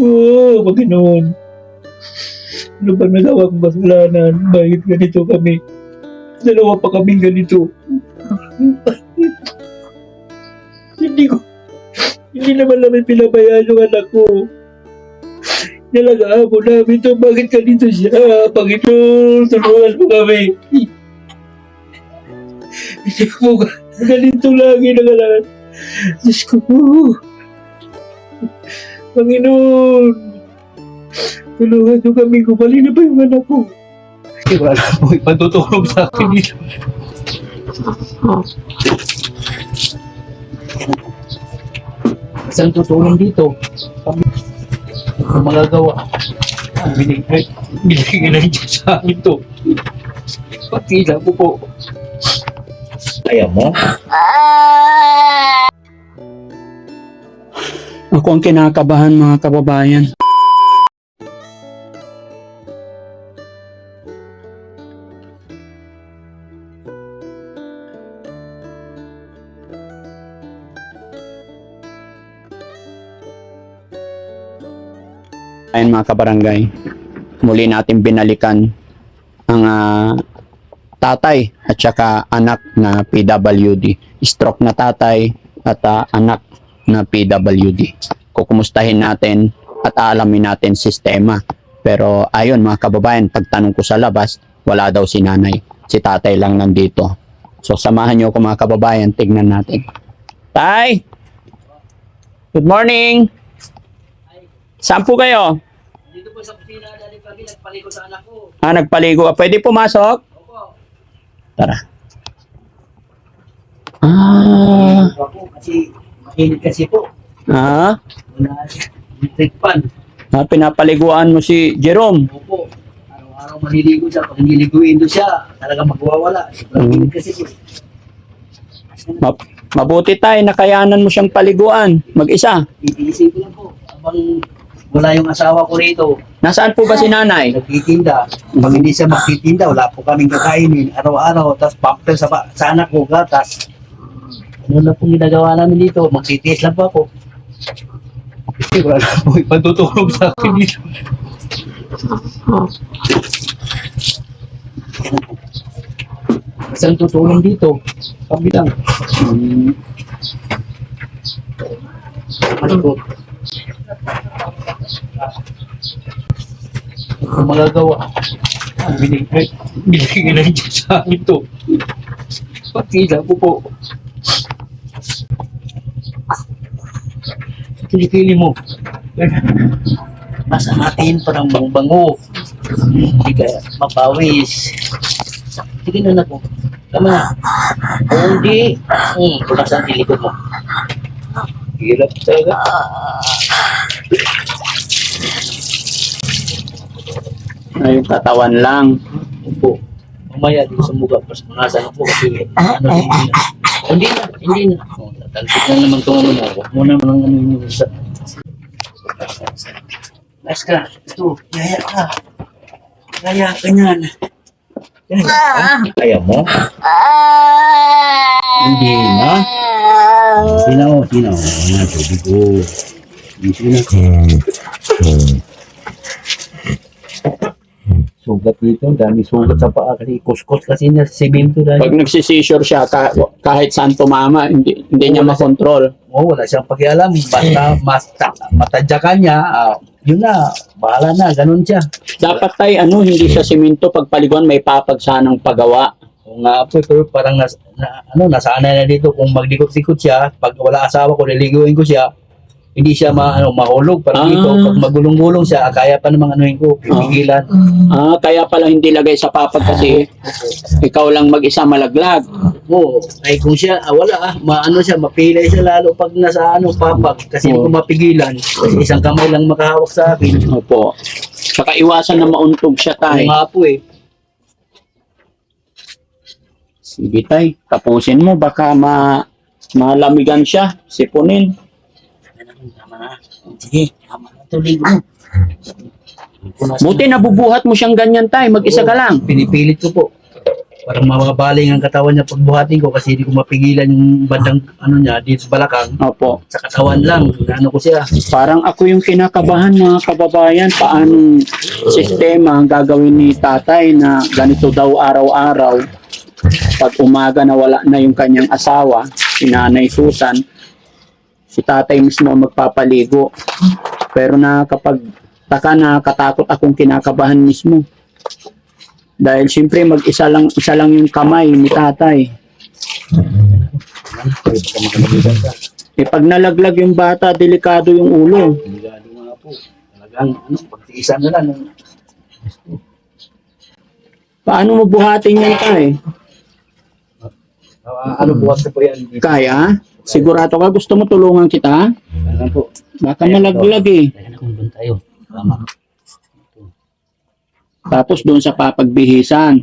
Oo, Panginoon. Ano ba nagawa kong kasalanan? Bakit ganito kami? Dalawa pa kaming ganito. hindi ko, hindi naman namin pinabayaan yung anak ko. Nalagaan mo namin ito. Bakit ganito siya? Panginoon, tulungan mo kami. Hindi ko ganito lagi na kailangan. Diyos ko po. Panginoon, tulungan niyo kami. Kumali na ba yung anak ko? Hindi ko alam mo, ipatutulog sa akin dito. Isang tutulong dito. Kami, kung magagawa. Binigay, binigay na rin sa amin to. Patila ko po. Kaya mo? Ako ang kinakabahan mga kababayan. Ayun mga kabarangay, muli natin binalikan ang ah, tatay at saka anak na PWD. Stroke na tatay at ah, anak na PWD. Kukumustahin natin at aalamin natin sistema. Pero ayun mga kababayan, pagtanong ko sa labas, wala daw si nanay. Si tatay lang nandito. So samahan niyo ako mga kababayan, tignan natin. Tay! Good morning! Saan po kayo? Dito po sa kusina, dali kami nagpaligo sa anak ko. Ah, nagpaligo. Pwede pumasok? Opo. Tara. Ah, kasi, mahilig kasi po. ah, Wala, electric fan. ah, pinapaliguan mo si Jerome. Opo. Araw-araw maliligo siya. Pag hindi liguin doon siya, talaga magwawala. Sobrang Mm. kasi po. Ma- mabuti tayo, nakayanan mo siyang paliguan. Mag-isa. Itiisin ko lang po. Habang wala yung asawa ko rito, Nasaan po ba si nanay? nagtitinda. Pag hindi siya magtitinda, wala po kaming kakainin. Araw-araw, tapos pamper sa, sa anak ko, gatas. Ano na pong ginagawa namin dito? Magsitiis lang po ako. Kasi wala po ipatutulog sa akin dito. Isang tutulong dito. Kami lang. Hmm, Ano po? Kung magagawa, binigay, binigay na rin siya sa amin to. Patila po po. Kilikili mo. Basa natin parang bango-bango. Hindi ka mapawis. Sige na na po. Tama na. Kung hindi, hmm, punas ang tilikod mo. Hirap talaga. ay, katawan lang. Opo. Mamaya di ko sa mukha. Pas punasan ako kasi ano hindi na. Hindi na, hindi na. Tatalpit na naman itong ano mo. Huwag mo naman ang ano yung sa... Last ka. Ito, yaya ka. Yaya ka niyan. Yan. Ah, Kaya mo? Hindi na. Hindi na. Hindi na, oh. Yan, tubig ko. Hindi na. Sugat dito, dami sugat sa paa kasi kuskus kasi na simento dahil. Pag nagsisisure siya, ka- kahit saan tumama, hindi, hindi niya makontrol. Oh, wala siyang pakialam. Basta mas matadyakan niya, ah, yun na, bahala na, ganun siya. Dapat tayo, ano, hindi siya simento. Pag paliguan, may papagsanang pagawa. O nga po, pero parang nas, na, ano, nasanay na dito kung magdikot-dikot siya, pag wala asawa ko, niliguin ko siya, hindi siya ma, ano, mahulog. Parang Ah. dito, pag magulong-gulong siya, kaya pa namang anuhin ko, pipigilan. Ah, kaya pala hindi lagay sa papag kasi ikaw lang mag-isa malaglag. Oo, ay kung siya, ah, wala ah, maano siya, mapilay siya lalo pag nasa ano, papag, kasi ko Oo. mapigilan. Kasi isang kamay lang makahawak sa akin. Opo. Saka iwasan na mauntog siya Ay. tay. nga po eh. Sige tay, tapusin mo. Baka ma malamigan siya. Sipunin. Sige, tama na. Tulig mo. Buti nabubuhat mo siyang ganyan tay. Mag-isa ka lang. Pinipilit ko po. parang mababaling ang katawan niya pagbuhatin ko kasi hindi ko mapigilan yung bandang ano niya dito sa balakang. Opo. Sa katawan lang, ano ko siya. Parang ako yung kinakabahan mga kababayan. Paano sistema ang gagawin ni tatay na ganito daw araw-araw. Pag umaga na wala na yung kanyang asawa, si Nanay Susan, si tatay mismo ang magpapaligo. Pero na kapag taka na katakot akong kinakabahan mismo. Dahil siyempre mag-isa lang, isa lang yung kamay ni tatay. Eh pag nalaglag yung bata, delikado yung ulo. Delikado nga po. Talagang ano, pagtiisan na lang. Paano mo buhatin yan tay? Uh, ano buhat ko po yan. Kaya? Sigurado ka gusto mo tulungan kita? Ano po. Baka malaglag eh. Doon tayo. Tama. Tapos doon sa papagbihisan.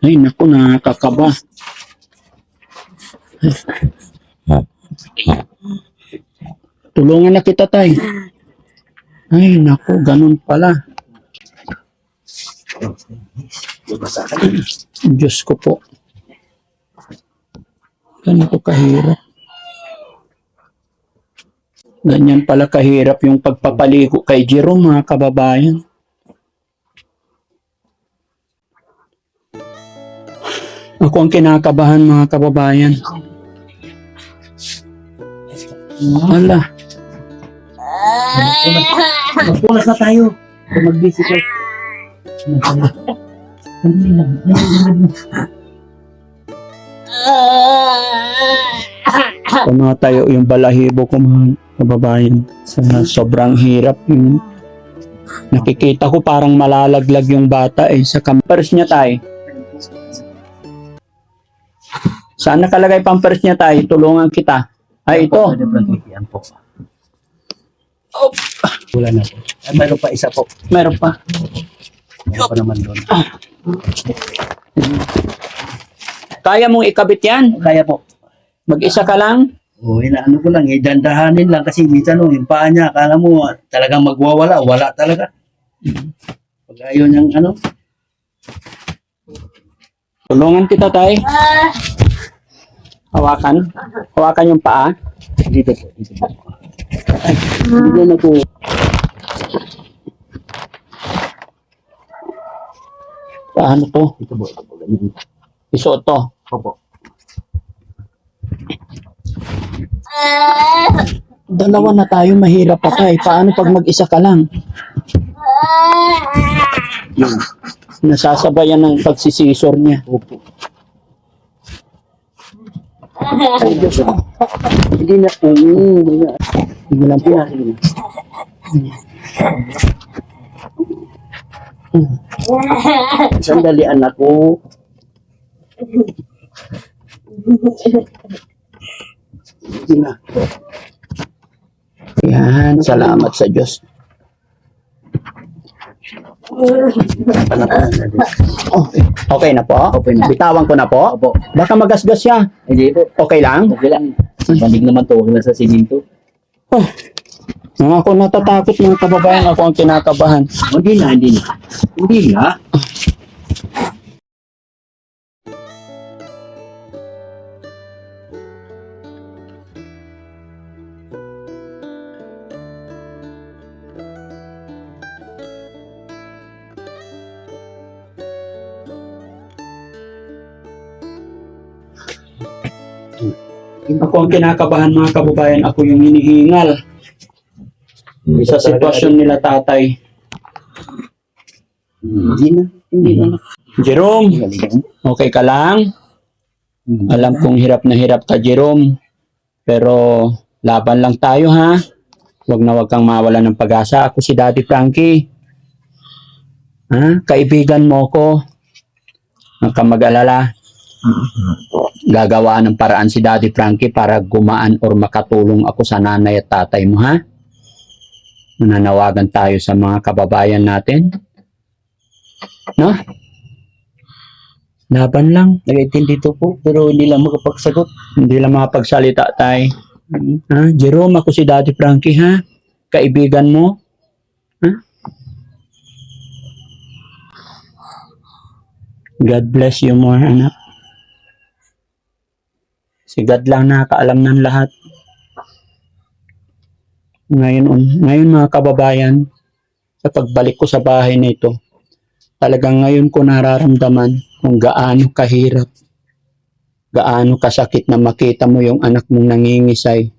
Ay naku, nakakaba. Tulungan na kita tay. Ay naku, ganun pala. Diyos ko po. Ganito kahirap. Ganyan pala kahirap yung pagpapaligo kay Jerome mga kababayan. Ako ang kinakabahan mga kababayan. Ala, Magpunas na tayo. Magbisi ko. Sandali lang. Tumatayo yung balahibo ko mga kababayan. Sa sobrang hirap yung nakikita ko parang malalaglag yung bata eh sa pampers niya tay. Saan nakalagay pampers niya tay? Tulungan kita. Ay ito. Po. Wala na po. Ay, mayroon pa isa po. Meron pa. Mayroon pa naman doon. Kaya mong ikabit yan? Kaya po. Mag-isa ka lang? O, inaano ko lang, eh, dandahanin lang kasi minsan no, yung paa niya, akala mo talagang magwawala, wala talaga. Pag ayaw niyang ano, Tulungan kita tay. Hawakan. Hawakan yung paa. dito po, dito po. Ay, hindi na po. Paano to? Dito po, dito po. Isuot to. Opo. Dalawa na tayo, mahirap pa tay. Paano pag mag-isa ka lang? Yun. Nasasabayan ng pagsisisor niya. Opo. Ay, Diyos ko. Hindi na. Mm, hindi na. Lang po. Na. Sandali anak ko. Sige na. Yan, salamat sa Diyos. Oh, okay na po? Okay na. Bitawan ko na po? Opo. Baka magasgas siya. Hindi po. Okay lang? Okay lang. Malig naman to. Na sa siminto. Oh, ako natatakot mga kababayan. Ako ang kinakabahan. Hindi na, hindi na. Hindi na. Ako ang kinakabahan mga kababayan. Ako yung hinihingal. Sa sitwasyon nila tatay. Hindi na. Hindi na. Jerome, okay ka lang? Alam kong hirap na hirap ka, Jerome. Pero laban lang tayo, ha? Huwag na huwag kang mawala ng pag-asa. Ako si Daddy Frankie. Ha? Kaibigan mo ko. Huwag kang mag-alala. Gagawaan ng paraan si Daddy Frankie para gumaan or makatulong ako sa nanay at tatay mo, ha? Mananawagan tayo sa mga kababayan natin. No? Laban lang. Nag-intindi to po, pero hindi lang makapagsagot. Hindi lang makapagsalita tay. Ha? Jerome, ako si Daddy Frankie, ha? Kaibigan mo? God bless you more, anak. Si God lang nakakaalam ng lahat. Ngayon, um, ngayon mga kababayan, sa pagbalik ko sa bahay na ito, talagang ngayon ko nararamdaman kung gaano kahirap, gaano kasakit na makita mo yung anak mong nangingisay.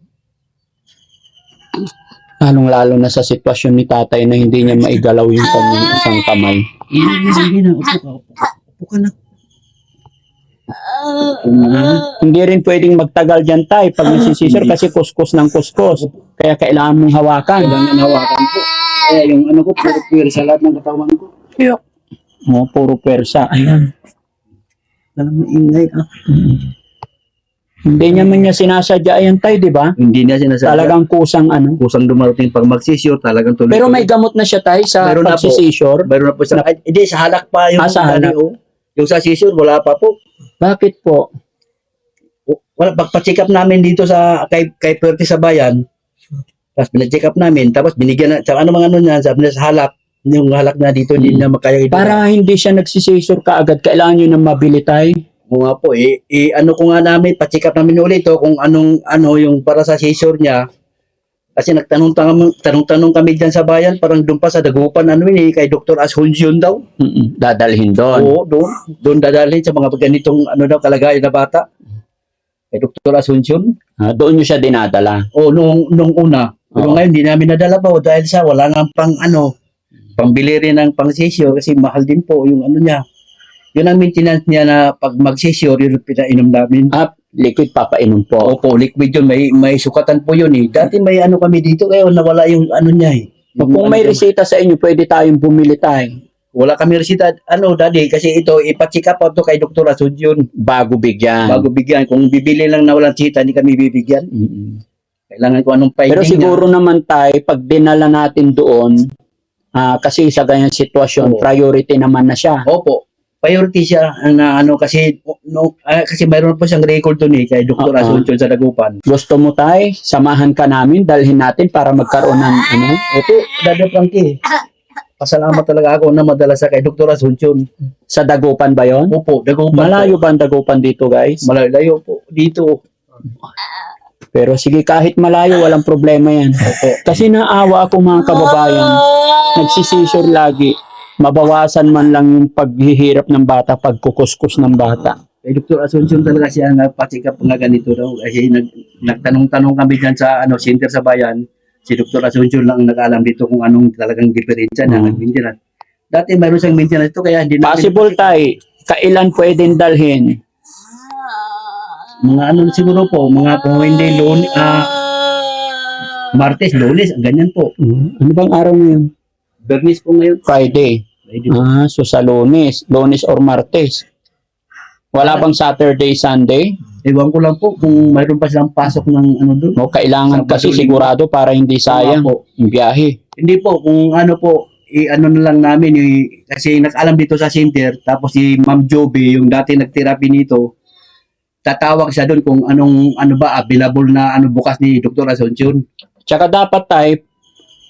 Lalong-lalo na sa sitwasyon ni tatay na hindi niya maigalaw yung kanyang isang kamay. Hindi na. Upo ka. Upo ka na. Na. Hindi rin pwedeng magtagal dyan tay pag nasisisir kasi kuskus ng kuskus. Kaya kailangan mong hawakan. Kailangan hawakan po. Kaya yung ano ko, puro pwede sa lahat ng katawan ko. Yok. Oh, puro persa. Ayan. Alam mo, ingay ah. Hindi niya man niya sinasadya yan tay, di ba? Hindi na sinasabi. Talagang kusang ano. kusang dumarating pag magsisure, talagang tuloy. Pero may gamot na siya tay sa Meron na po. pagsisisure. Meron na po sa... Hindi, sa halak pa yung... Ah, sa halak. oh. Yung sa seizure, wala pa po. Bakit po? Wala, pagpa-check up namin dito sa kay kay Perti sa bayan. Tapos pina-check up namin, tapos binigyan na, sa ano mga ano niya, sabi niya sa halak, yung halak na dito, hindi na makaya ito. Para hindi siya nagsisisure kaagad, kailangan nyo na mabili tay. Oo nga po, eh, eh, ano ko nga namin, pa-check up namin ulit to, kung anong, ano, yung para sa seizure niya. Kasi nagtanong-tanong tanong-tanong kami dyan sa bayan, parang doon pa sa Dagupan, ano yun eh, kay Dr. Asuncion daw. Mm-mm, dadalhin doon. Oo, doon. Doon dadalhin sa mga ganitong, ano daw, kalagayan na bata. Kay Dr. Asuncion. Ah, doon nyo siya dinadala. O, nung, nung una. Pero Oo. ngayon, hindi namin nadala pa, o, dahil sa wala nga pang, ano, pangbili rin ng pang seizure, kasi mahal din po yung ano niya. Yun ang maintenance niya na pag mag-seizure, yun ang pinainom namin. Ah, liquid papainom po. Opo, liquid yun. May, may sukatan po yun eh. Dati may ano kami dito, kaya nawala yung ano niya eh. Yung Kung may ano, resita sa inyo, pwede tayong bumili tayo Wala kami resita. Ano, daddy, kasi ito, ipacheck up to kay Dr. Asuncion. bago bigyan. Bago bigyan. Kung bibili lang na walang sita, hindi kami bibigyan. Mm-mm. Kailangan ko anong finding Pero siguro naman tayo, pag dinala natin doon, ah, kasi sa ganyan sitwasyon, Oo. priority naman na siya. niya. Opo. Priority siya na ano kasi no, ah, kasi mayroon po siyang record doon eh kay Dr. Oo. Asuncion sa Dagupan. Gusto mo tayo, samahan ka namin, dalhin natin para magkaroon ng ano. Opo, Dada Frankie. Pasalamat talaga ako na madala sa kay Dr. Asuncion. Sa Dagupan ba yon? Opo, Dagupan. Malayo po. ba ang Dagupan dito guys? Malayo po. Dito. Pero sige, kahit malayo, walang problema yan. Opo. Kasi naawa ako mga kababayan, nagsisisure lagi, mabawasan man lang yung paghihirap ng bata, pagkukuskus ng bata. Kay Dr. Asuncion talaga siya nagpa-check up nga ganito daw. Kasi nag, nagtanong-tanong kami dyan sa ano, center sa bayan. Si Dr. Asuncion lang nag-alam dito kung anong talagang diferensya na Mm. nag-maintenance. Dati mayroon siyang maintenance ito kaya hindi namin- Possible tay, kailan pwedeng dalhin? Mga ano siguro po, mga kung hindi lun, ah, Martes, Lunes, ganyan po. Hmm, Ano bang araw ngayon? Bernis po ngayon. Friday. Pwede. Ah, so sa lunes, lunes or martes. Wala bang Saturday, Sunday? Ewan ko lang po kung mayroon pa silang pasok ng ano doon. No, kailangan Sabado, kasi sigurado para hindi sayang po. yung biyahe. Hindi po, kung ano po, i-ano na lang namin, i- kasi nag-alam dito sa center, tapos si Ma'am Joby, yung dati nagtherapy nito, tatawag siya doon kung anong, ano ba, available na ano bukas ni Dr. Asuncion. Tsaka dapat tayo,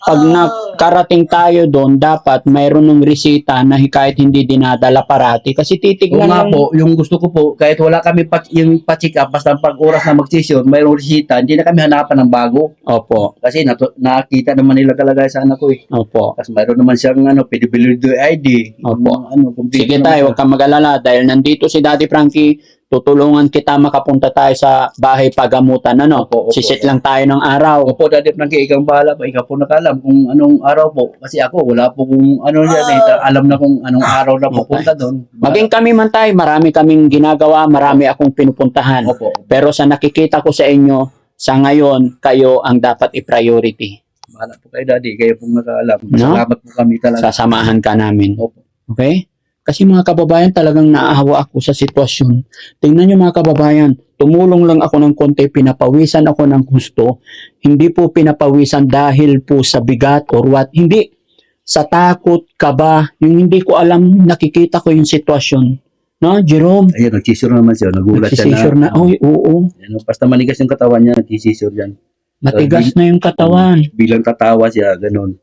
pag nakarating tayo doon, dapat mayroon ng resita na kahit hindi dinadala parati. Kasi titignan nga lang, po, yung gusto ko po, kahit wala kami pa, yung pa-check up, basta pag oras na mag-session, mayroong resita, hindi na kami hanapan ng bago. Opo, Kasi natu- nakita naman nila talaga sa anak ko eh. opo. Tapos mayroon naman siyang ano, PWD ID. Opo. Yung Ano, complete Sige naman tayo, siya. huwag kang mag-alala dahil nandito si Daddy Frankie, tutulungan kita makapunta tayo sa bahay pagamutan. Ano? Opo, opo. Sisit lang tayo ng araw. Opo, Daddy Frankie, ikaw ang bahala po. Ikaw po nakalam kung anong araw po. Kasi ako, wala po kung ano yan. Eh. Ta- Alam na kung anong araw na pupunta doon. Maging kami man tayo, marami kaming ginagawa, marami akong pinupuntahan. Opo. Pero sa nakikita ko sa inyo, sa ngayon, kayo ang dapat i-priority. Bahala po kayo, Daddy. Kayo pong nakaalam. No? Salamat po kami talaga. Sasamahan ka namin. Opo. Okay? Kasi mga kababayan, talagang naahawa ako sa sitwasyon. Tingnan nyo mga kababayan, tumulong lang ako ng konti, pinapawisan ako ng gusto. Hindi po pinapawisan dahil po sa bigat or what. Hindi. Sa takot, kaba, yung hindi ko alam, nakikita ko yung sitwasyon. No, Jerome? Ayun, nagsisure naman siya. Nagulat siya Nagsisisure na, oy, oo, Ano, basta manigas yung katawan niya, nagsisure yan. matigas na yung katawan. Bilang tatawa siya, ganun.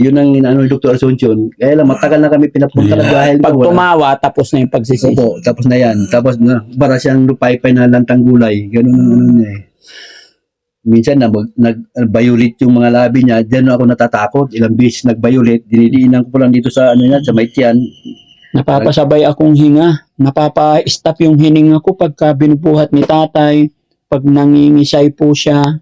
Yun ang inaano ni Dr. Asuncion. Kaya lang, matagal na kami pinapunta na dahil Pag wala- tumawa, tapos na yung pagsisisi. Opo, tapos na yan. Tapos na, para siyang lupay-pay na lantang gulay. Ganun ang ano niya eh. Minsan na nag-violate yung mga labi niya, diyan ako natatakot. Ilang beses nag-violate, dinidiinan ko po lang dito sa ano niya, sa may tiyan. Napapasabay akong hinga. Napapa-stop yung hininga ko pagka binubuhat ni tatay. Pag nangingisay po siya.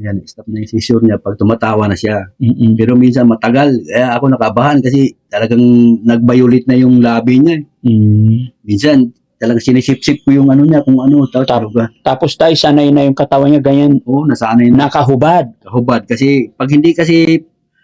Yan, stop na yung seizure niya pag tumatawa na siya. Mm-mm. Pero minsan matagal, kaya ako nakabahan kasi talagang nag-violate na yung labi niya. eh. Mm. Minsan, talagang sinisip-sip ko yung ano niya, kung ano, tapos Tap- taruga. Tapos tayo, sanay na yung katawan niya, ganyan, Oo, nasanay na nakahubad. hubad. Kasi pag hindi kasi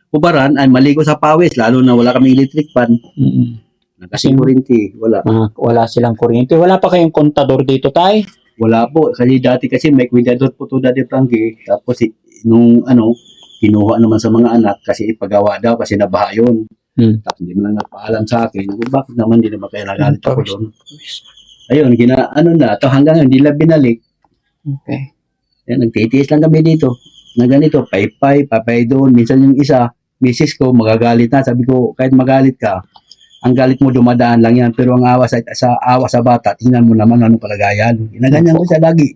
hubaran, ay maligo sa pawis, lalo na wala kami electric fan. Mm-mm. Kasi kurinti, wala. Ah, wala silang kuryente. Wala pa kayong kontador dito, tay? Wala po. Kasi dati kasi may kwidador po to dati Frankie. Tapos nung ano, kinuha naman sa mga anak kasi ipagawa daw kasi nabaha yun. Hmm. Tapos hindi mo lang nagpaalam sa akin. Bakit naman hindi naman kaya nagalit ako doon. Ayun, gina, ano na, to hanggang hindi lang binalik. Okay. Yan, nagtitiis lang kami dito. Na ganito, paypay, papay doon. Minsan yung isa, misis ko, magagalit na. Sabi ko, kahit magalit ka, ang galit mo dumadaan lang yan. Pero ang awa sa, sa awa sa bata, tingnan mo naman anong kalagayan. Inaganyan ko siya lagi.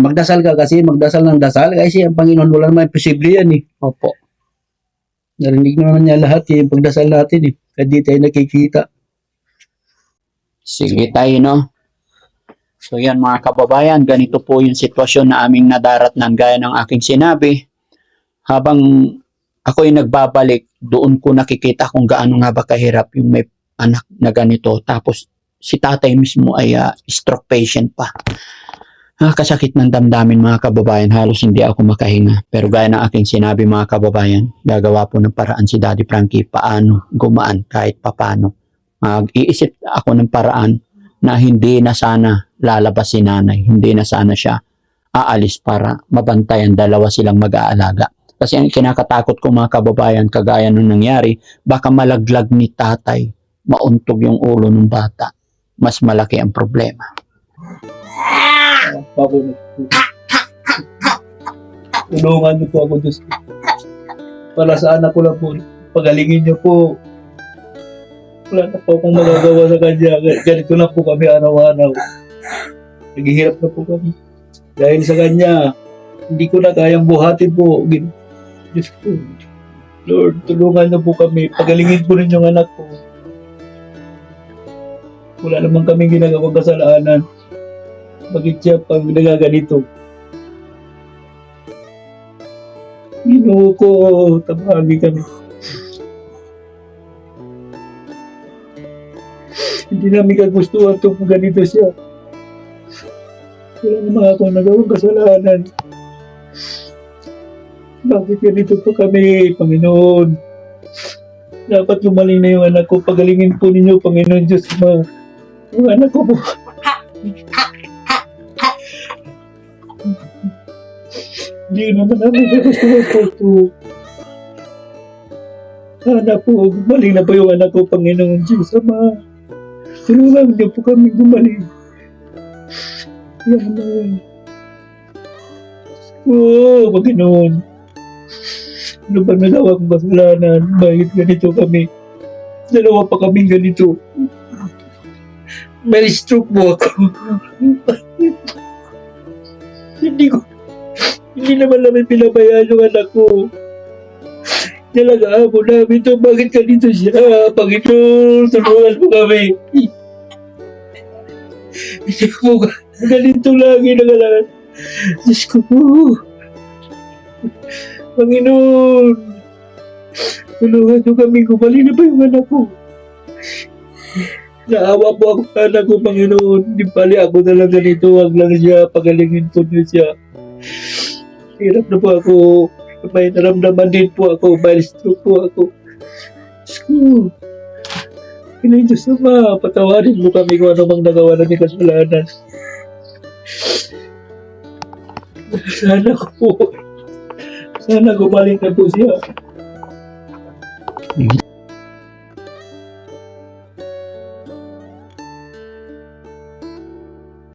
Magdasal ka kasi, magdasal ng dasal. Kasi ang Panginoon, wala naman posible yan eh. Opo. Narinig naman niya lahat eh, pagdasal natin eh. Kaya di tayo nakikita. Sige tayo, no? So yan mga kababayan, ganito po yung sitwasyon na aming nadarat ng gaya ng aking sinabi. Habang ako'y nagbabalik, doon ko nakikita kung gaano nga ba kahirap yung may anak na ganito. Tapos si tatay mismo ay ah, stroke patient pa. Ah, kasakit ng damdamin mga kababayan, halos hindi ako makahinga. Pero gaya ng aking sinabi mga kababayan, gagawa po ng paraan si Daddy Frankie paano gumaan kahit papano. Mag-iisip ako ng paraan na hindi na sana lalabas si nanay, hindi na sana siya aalis para mabantayan dalawa silang mag-aalaga. Kasi ang kinakatakot ko mga kababayan, kagaya nung nangyari, baka malaglag ni tatay, mauntog yung ulo ng bata. Mas malaki ang problema. Tulungan niyo po ako, Diyos. Para sa anak ko lang po. Pagalingin niyo po. Wala na po akong magagawa sa kanya. Ganito na po kami araw-araw. Naghihirap na po kami. Dahil sa kanya, hindi ko na kayang buhatin po. Diyos ko. Lord, tulungan niyo po kami. Pagalingin po ninyo ang anak ko. Wala naman kami ginagawang kasalanan. Bakit siya pag nagaganito? Ginoo ko, tabagi kami. Hindi namin kagustuhan itong ganito siya. Wala naman ako nagawang kasalanan. Bakit ganito po kami, Panginoon? Dapat lumaling na yung anak ko. Pagalingin po ninyo, Panginoon Diyos ma. Yung anak ko po. Hindi naman namin kagustuhan po ito. Sana po, gumaling na po yung anak ko, Panginoon Diyos Ama. Tulungan niyo po kami gumaling. Yan naman. Oo, Panginoon. Ano ba nagawa kong kasalanan? Bakit ganito kami? Dalawa pa kami ganito. May stroke po ako. hindi ko, hindi naman namin pinabayaan yung anak ko. Nalagaan mo namin ito. Bakit ganito siya? Panginoon, tulungan mo kami. Hindi ko ganito lagi na kailangan. Diyos ko po. Panginoon, tulungan niyo kami. Gumaling na ba yung anak ko? Naawa po ako sa anak ko, Panginoon. Hindi pali ako na lang ganito. Huwag lang siya. Pagalingin po niyo siya. Hirap na po ako. May naramdaman din po ako. May po ako. Ko. Pinay Diyos Ama, patawarin mo kami kung ano mang nagawa namin kasalanan. Sana ko po. Sana gumaling na po siya.